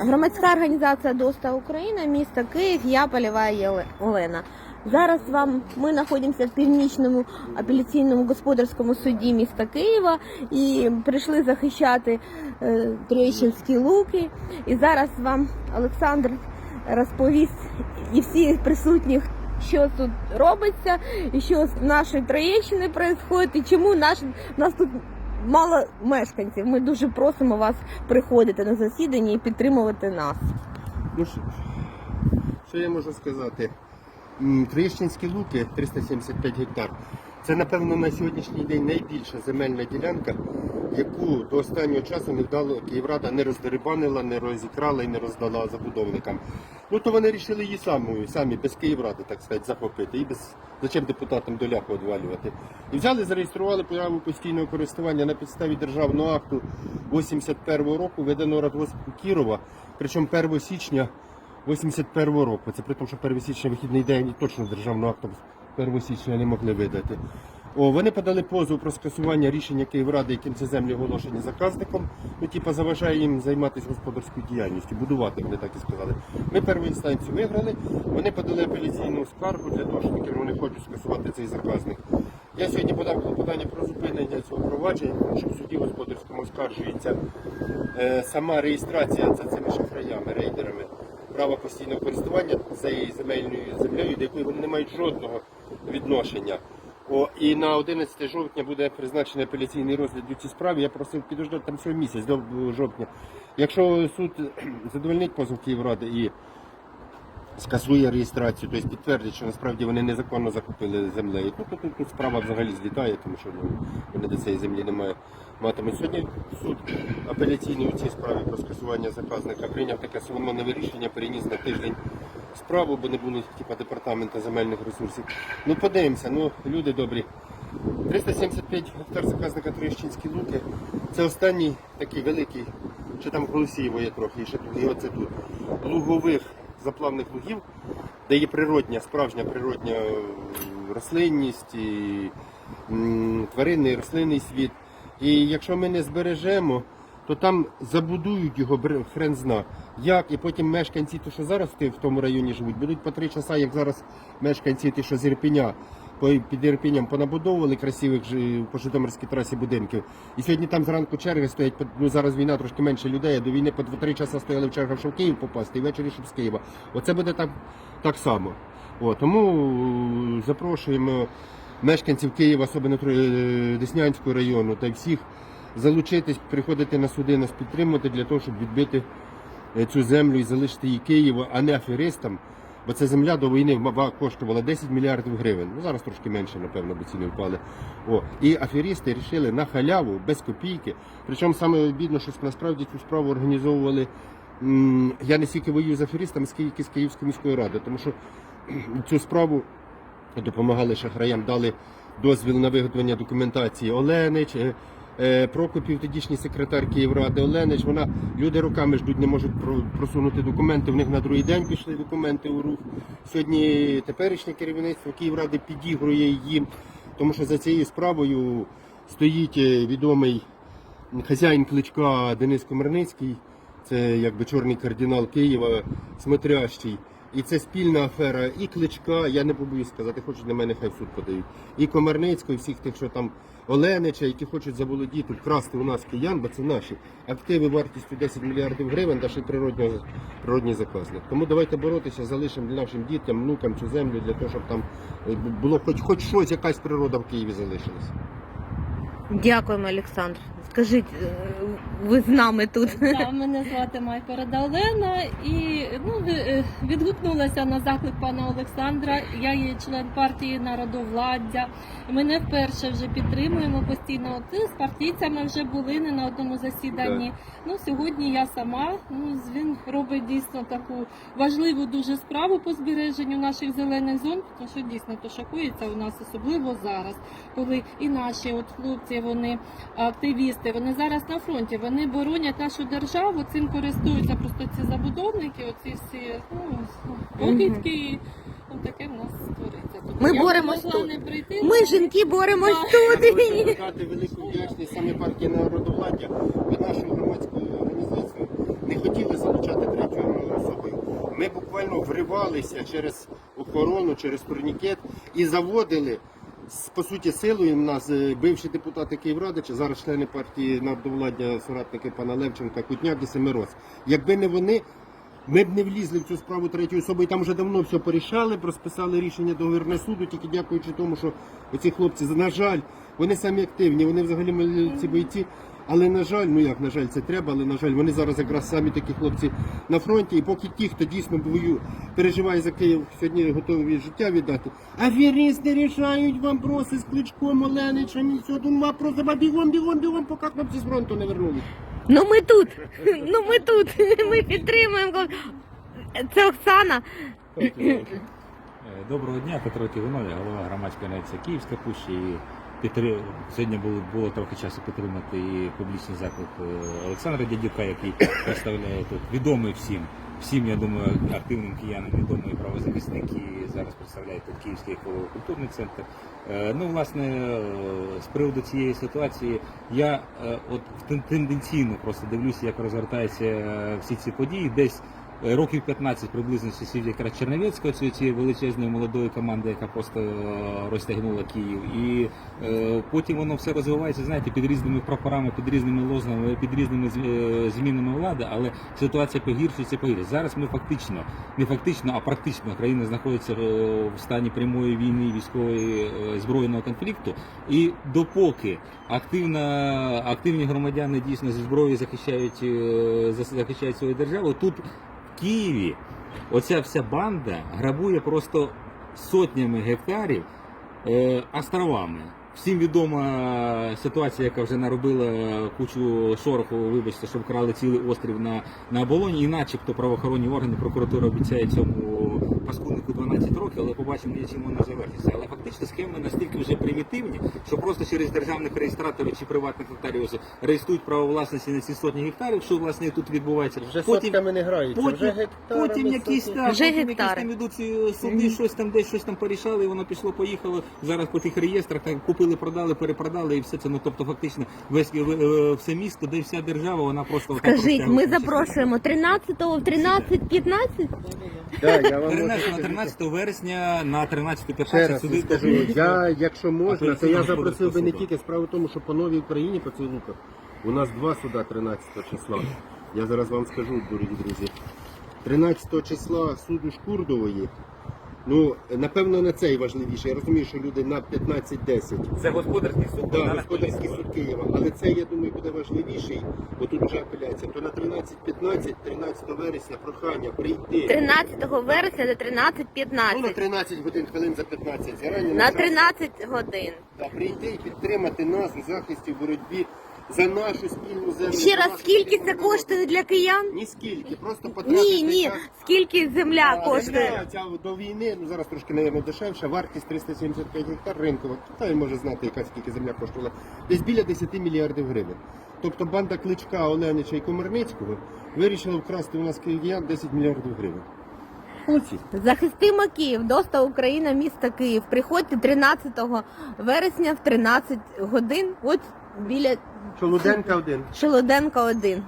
Громадська організація ДОСТА Україна, місто Київ, я Полєва Олена. Зараз вам ми знаходимося в північному апеляційному господарському суді міста Києва і прийшли захищати е, Троєщинські луки. І зараз вам Олександр розповість і всі присутніх, що тут робиться, і що з нашої Троєщини відбувається, і чому наш, нас тут мало мешканців. Ми дуже просимо вас приходити на засідання і підтримувати нас. Ну що, що я можу сказати? Троєщинські луки 375 гектар. Це, напевно, на сьогоднішній день найбільша земельна ділянка, яку до останнього часу не вдало Київрада не роздерибанила, не розікрала і не роздала забудовникам. Ну то вони вирішили її самою, самі без Київради, так сказати, захопити. І без зачем депутатам доляху відвалювати. І взяли, зареєстрували право постійного користування на підставі державного акту 81-го року, виданого Радгоспу Кірова, причому 1 січня 81-го року. Це при тому, що 1 січня вихідний день і точно державного акту 1 січня не могли видати. О, вони подали позов про скасування рішення Київради, яким ці землі оголошені заказником. Ну, типа, заважає їм займатися господарською діяльністю, будувати, вони так і сказали. Ми першу інстанцію виграли. Вони подали апеляційну скаргу для того, що вони хочуть скасувати цей заказник. Я сьогодні подав клопотання про зупинення цього провадження, тому що в суді господарському оскаржується е, сама реєстрація за цими шахраями, рейдерами права постійного користування цією земельною землею, до якої вони не мають жодного відношення. О, і на 11 жовтня буде призначений апеляційний розгляд у цій справі. Я просив підождати там всього місяць до жовтня. Якщо суд задовольнить позов Київради і скасує реєстрацію, тобто підтвердить, що насправді вони незаконно закупили землею, то тут, тут справа взагалі злітає, тому що ну, вони до цієї землі немає матимуть. Сьогодні суд апеляційний у цій справі про скасування заказника прийняв таке соломонове рішення, переніс на тиждень справу, бо не було типу, департаменту земельних ресурсів. Ну подивимося, ну люди добрі. 375 гектар заказника Троєщинські луки. Це останній такий великий, що там Голосієво є трохи, і ще і оце тут. Лугових заплавних лугів, де є природня, справжня природня рослинність, і, м, тваринний, рослинний світ. І якщо ми не збережемо, то там забудують його бр- хрен зна. Як, і потім мешканці, ті, що зараз в тому районі живуть, будуть по три часа, як зараз мешканці, ті, що з Ірпеня, під Ірпінням понабудовували красивих жи- по Житомирській трасі будинків. І сьогодні там зранку черги стоять, ну зараз війна трошки менше людей, а до війни по 2-3 часа стояли в чергах, щоб в Київ попасти, і ввечері, щоб з Києва. Оце буде так, так само. О, тому е, запрошуємо мешканців Києва, особливо Тро- Деснянського району та всіх залучитись, приходити на суди, нас підтримувати для того, щоб відбити е, цю землю і залишити її Києву, а не аферистам. Бо ця земля до війни коштувала 10 мільярдів гривень. Ну зараз трошки менше, напевно, бо ціни впали. О, і аферісти вирішили на халяву, без копійки. Причому саме бідно, що насправді цю справу організовували. Я не стільки воюю з аферістами, скільки з Київської міської ради, тому що цю справу допомагали шахраям, дали дозвіл на виготовлення документації Оленич, Прокопів, тодішній секретар Київради Оленич. Вона люди роками ждуть, не можуть просунути документи. В них на другий день пішли документи у рух. Сьогодні теперішнє керівництво Київради підігрує їм, тому що за цією справою стоїть е, відомий хазяїн кличка Денис Комарницький. Це якби чорний кардинал Києва, смотрящий. І це спільна афера і кличка, я не побоюсь сказати, хочуть на мене хай суд подають. І Комарницького, і всіх тих, що там Оленича, які хочуть заволодіти, вкрасти у нас киян, бо це наші активи вартістю 10 мільярдів гривень, та ще й. Тому давайте боротися, залишимо нашим дітям, внукам цю землю для того, щоб там е, було хоч хоч щось, якась природа в Києві залишилась. Дякуємо, Олександр. Скажіть, е, ви з нами тут. Да, мене звати Майкорода Олена і ну, е, відгукнулася на заклик пана Олександра. Я є член партії народовладдя. Ми не вперше вже підтримуємо постійно. От з партійцями вже були не на одному засіданні. Ну сьогодні я сама. Ну він робить дійсно таку важливу дуже справу по збереженню наших зелених зон, тому що дійсно то шокується у нас, особливо зараз, коли і наші от хлопці, вони активісти, вони зараз на фронті, вони боронять нашу державу, цим користуються просто ці забудовники, оці всі ну, покидьки. Ну, таке в нас створиться. Тобто Ми я боремось могла тут. не прийти, Ми жінки боремось Да. тут. Я хочу сказати велику вдячність саме партії народовладдя від нашої громадської організації не хотіли залучати третьою особою. Ми буквально вривалися через охорону, через турнікет і заводили. По суті, силою в нас е, бивші депутати Київради, чи зараз члени партії народовладдя, соратники пана Левченка, Кутняк і Семирос. Якби не вони, ми б не влізли в цю справу третьої особи, і там вже давно все порішали, розписали рішення договірне суду, тільки дякуючи тому, що оці хлопці, на жаль, вони самі активні, вони взагалі ці бойці. Але на жаль, ну як на жаль, це треба, але на жаль, вони зараз якраз самі такі хлопці на фронті. І поки ті, хто дійсно бою переживає за Київ, сьогодні готові життя віддати. Аферісти рішають вопроси з кличком, Оленичем і все. Вопроси, бігом, бігом, бігом, поки хлопці з фронту не вернулись. Ну ми тут. Ну ми тут. Ми підтримуємо. Це Оксана. Е, Доброго дня, Петро Тігунов, я голова громадської організації Київська Пуща. І підтри- Сьогодні було, було трохи часу підтримати і публічний заклик е, Олександра Дядюка, який представляє тут відомий всім. Всім, я думаю, активним киянам відомий правозахисник і зараз представляє тут Київський культурний центр. Е, Ну, власне, е, з приводу цієї ситуації, я от тенденційно просто дивлюся, як розгортаються всі ці події. Десь Років 15 приблизно часів якраз Черновецького, цієї величезної молодої команди, яка просто е, розтягнула Київ. І е, потім воно все розвивається, знаєте, під різними прапорами, під різними лозунгами, під різними е, змінами влади, але ситуація погіршується, погіршується. Зараз ми фактично, не фактично, а практично країна знаходиться е, в стані прямої війни, військової е, збройного конфлікту. І допоки активна, активні громадяни дійсно зі зброєю захищають, е, захищають свою державу, тут Києві оця вся банда грабує просто сотнями гектарів е, островами. Всім відома ситуація, яка вже наробила кучу шороху, вибачте, що вкрали цілий острів на, на оболоні, і начебто правоохоронні органи, прокуратура обіцяє цьому паскуднику 12 років, але побачимо, чим воно завершиться. Але фактично схеми настільки вже примітивні, що просто через державних реєстраторів чи приватних нотаріусів реєструють право власності на ці сотні гектарів, що власне тут відбувається. Вже сотками не граються, Потім, вже гектарами потім якісь там, Вже потім якісь там ідуть ці суди, щось там десь щось там порішали, і воно пішло, поїхало. Зараз по тих реєстрах так купили, продали, перепродали і все це. Ну тобто, фактично, весь е, е, все місто, де вся держава, вона просто Скажіть, ми запрошуємо 13-го в 13-15? Да, я вам 13, можу 13 вересня на 13 Ще 15 раз суди скажу, кажуть, я, якщо можна, то я запросив би не тільки справу в тому, що по новій Україні по цій луках у нас два суда 13 числа. Я зараз вам скажу, дорогі друзі. 13 числа суду Шкурдової. Ну, напевно, не цей важливіший. Я розумію, що люди на 15-10. це господарський суд, Да, господарський суд Києва. Але це, я думаю, буде важливіший, бо тут вже апеляція. То на 13-15, 13 вересня прохання прийти. 13 вересня до Ну, на 13 годин, хвилин за 15. Зарані На час. 13 годин. Та прийти і підтримати нас у захисті в боротьбі за нашу спільну землю. Ще раз, скільки це коштує для киян? Ні скільки, просто потратити Ні, ні. час. Скільки земля А коштує? земля ця до війни, ну зараз трошки, мабуть, дешевша, вартість 375 гектар ринкова. Китай може знати, яка скільки земля коштувала. Десь біля 10 мільярдів гривень. Тобто банда Кличка, Оленича і Комарницького вирішила вкрасти у нас київ'ян 10 мільярдів гривень. Молодці. Захистимо Київ, доста Україна, місто Київ. Приходьте 13 вересня в 13 годин. От біля Шолоденка один. Чолоденка 1.